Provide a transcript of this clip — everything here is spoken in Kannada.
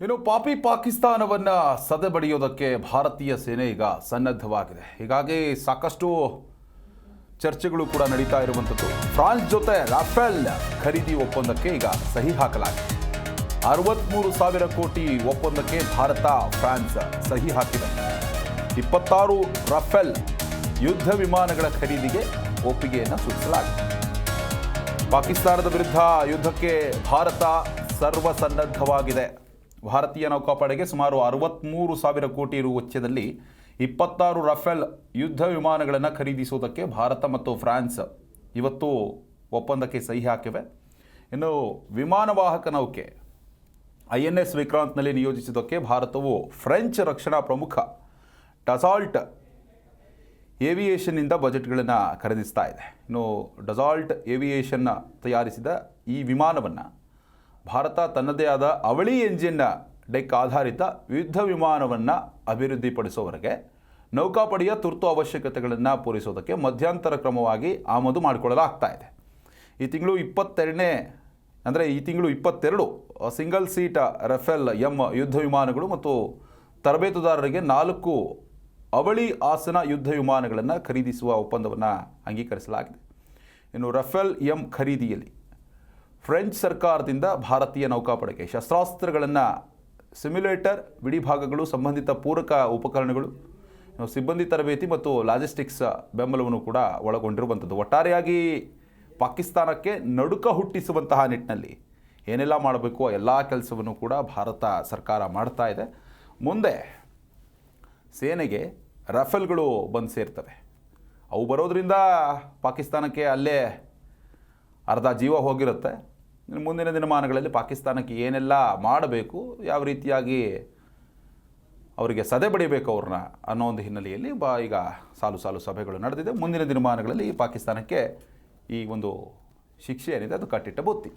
ಇನ್ನು ಪಾಪಿ ಪಾಕಿಸ್ತಾನವನ್ನು ಸದೆಬಡಿಯೋದಕ್ಕೆ ಭಾರತೀಯ ಸೇನೆ ಈಗ ಸನ್ನದ್ಧವಾಗಿದೆ. ಹೀಗಾಗಿ ಸಾಕಷ್ಟು ಚರ್ಚೆಗಳು ಕೂಡ ನಡೀತಾ ಇರುವಂಥದ್ದು. ಫ್ರಾನ್ಸ್ ಜೊತೆ ರಾಫೆಲ್ ಖರೀದಿ ಒಪ್ಪಂದಕ್ಕೆ ಈಗ ಸಹಿ ಹಾಕಲಾಗಿದೆ. ಅರವತ್ತ್ಮೂರು ಸಾವಿರ ಕೋಟಿ ಒಪ್ಪಂದಕ್ಕೆ ಭಾರತ, ಫ್ರಾನ್ಸ್ ಸಹಿ ಹಾಕಿದೆ. ಇಪ್ಪತ್ತಾರು ರಫೆಲ್ ಯುದ್ಧ ವಿಮಾನಗಳ ಖರೀದಿಗೆ ಒಪ್ಪಿಗೆಯನ್ನು ಸೂಚಿಸಲಾಗಿದೆ. ಪಾಕಿಸ್ತಾನದ ವಿರುದ್ಧ ಯುದ್ಧಕ್ಕೆ ಭಾರತ ಸರ್ವಸನ್ನದ್ಧವಾಗಿದೆ. ಭಾರತೀಯ ನೌಕಾಪಡೆಗೆ ಸುಮಾರು ಅರವತ್ತ್ಮೂರು ಸಾವಿರ ಕೋಟಿ ರು ವೆಚ್ಚದಲ್ಲಿ ಇಪ್ಪತ್ತಾರು ರಫೇಲ್ ಯುದ್ಧ ವಿಮಾನಗಳನ್ನು ಖರೀದಿಸುವುದಕ್ಕೆ ಭಾರತ ಮತ್ತು ಫ್ರಾನ್ಸ್ ಇವತ್ತು ಒಪ್ಪಂದಕ್ಕೆ ಸಹಿ ಹಾಕಿವೆ. ಇನ್ನು ವಿಮಾನವಾಹಕ ನೌಕೆ ಐ ಎನ್ ಎಸ್ ವಿಕ್ರಾಂತ್ನಲ್ಲಿ ನಿಯೋಜಿಸುವುದಕ್ಕೆ ಭಾರತವು ಫ್ರೆಂಚ್ ರಕ್ಷಣಾ ಪ್ರಮುಖ ಡಸಾಲ್ಟ್ ಏವಿಯೇಷನ್ನಿಂದ ಬಜೆಟ್ಗಳನ್ನು ಖರೀದಿಸ್ತಾ ಇದೆ. ಇನ್ನು ಡಸಾಲ್ಟ್ ಏವಿಯೇಷನ್ನ ತಯಾರಿಸಿದ ಈ ವಿಮಾನವನ್ನು ಭಾರತ ತನ್ನದೇ ಆದ ಅವಳಿ ಎಂಜಿನ್ ಡೆಕ್ ಆಧಾರಿತ ಯುದ್ಧ ವಿಮಾನವನ್ನು ಅಭಿವೃದ್ಧಿಪಡಿಸುವವರೆಗೆ ನೌಕಾಪಡೆಯ ತುರ್ತು ಅವಶ್ಯಕತೆಗಳನ್ನು ಪೂರೈಸೋದಕ್ಕೆ ಮಧ್ಯಂತರ ಕ್ರಮವಾಗಿ ಆಮದು ಮಾಡಿಕೊಳ್ಳಲಾಗ್ತಾ ಇದೆ. ಈ ತಿಂಗಳು ಇಪ್ಪತ್ತೆರಡನೇ, ಅಂದರೆ ಈ ತಿಂಗಳು ಇಪ್ಪತ್ತೆರಡು ಸಿಂಗಲ್ ಸೀಟ್ ರಫೇಲ್ ಎಂ ಯುದ್ಧ ವಿಮಾನಗಳು ಮತ್ತು ತರಬೇತುದಾರರಿಗೆ ನಾಲ್ಕು ಅವಳಿ ಆಸನ ಯುದ್ಧ ವಿಮಾನಗಳನ್ನು ಖರೀದಿಸುವ ಒಪ್ಪಂದವನ್ನು ಅಂಗೀಕರಿಸಲಾಗಿದೆ. ಇನ್ನು ರಫೇಲ್ ಎಂ ಖರೀದಿಯಲ್ಲಿ ಫ್ರೆಂಚ್ ಸರ್ಕಾರದಿಂದ ಭಾರತೀಯ ನೌಕಾಪಡೆಗೆ. ಶಸ್ತ್ರಾಸ್ತ್ರಗಳನ್ನು ಸಿಮ್ಯುಲೇಟರ್ ಬಿಡಿಭಾಗಗಳು ಸಂಬಂಧಿತ ಪೂರಕ ಉಪಕರಣಗಳು ಸಿಬ್ಬಂದಿ ತರಬೇತಿ ಮತ್ತು ಲಾಜಿಸ್ಟಿಕ್ಸ್ ಬೆಂಬಲವನ್ನು ಕೂಡ ಒಳಗೊಂಡಿರುವಂಥದ್ದು. ಒಟ್ಟಾರೆಯಾಗಿ ಪಾಕಿಸ್ತಾನಕ್ಕೆ ನಡುಕ ಹುಟ್ಟಿಸುವಂತಹ ನಿಟ್ಟಿನಲ್ಲಿ ಏನೆಲ್ಲ ಮಾಡಬೇಕು, ಎಲ್ಲ ಕೆಲಸವನ್ನು ಕೂಡ ಭಾರತ ಸರ್ಕಾರ ಮಾಡ್ತಾ ಇದೆ. ಮುಂದೆ ಸೇನೆಗೆ ರಫೇಲ್ಗಳು ಬಂದು ಸೇರ್ತವೆ. ಅವು ಬರೋದರಿಂದ ಪಾಕಿಸ್ತಾನಕ್ಕೆ ಅಲ್ಲೇ ಅರ್ಧ ಜೀವ ಹೋಗಿರುತ್ತೆ. ಮುಂದಿನ ದಿನಮಾನಗಳಲ್ಲಿ ಪಾಕಿಸ್ತಾನಕ್ಕೆ ಏನೆಲ್ಲ ಮಾಡಬೇಕು, ಯಾವ ರೀತಿಯಾಗಿ ಅವರಿಗೆ ಸದೆ ಬಡಿಬೇಕು ಅವ್ರನ್ನ ಅನ್ನೋ ಒಂದು ಹಿನ್ನೆಲೆಯಲ್ಲಿ ಬಾ ಈಗ ಸಾಲು ಸಾಲು ಸಭೆಗಳು ನಡೆದಿದೆ. ಮುಂದಿನ ದಿನಮಾನಗಳಲ್ಲಿ ಪಾಕಿಸ್ತಾನಕ್ಕೆ ಈ ಒಂದು ಶಿಕ್ಷೆ ಏನಿದೆ ಅದು ಕಟ್ಟಿಟ್ಟ ಬುತ್ತಿ.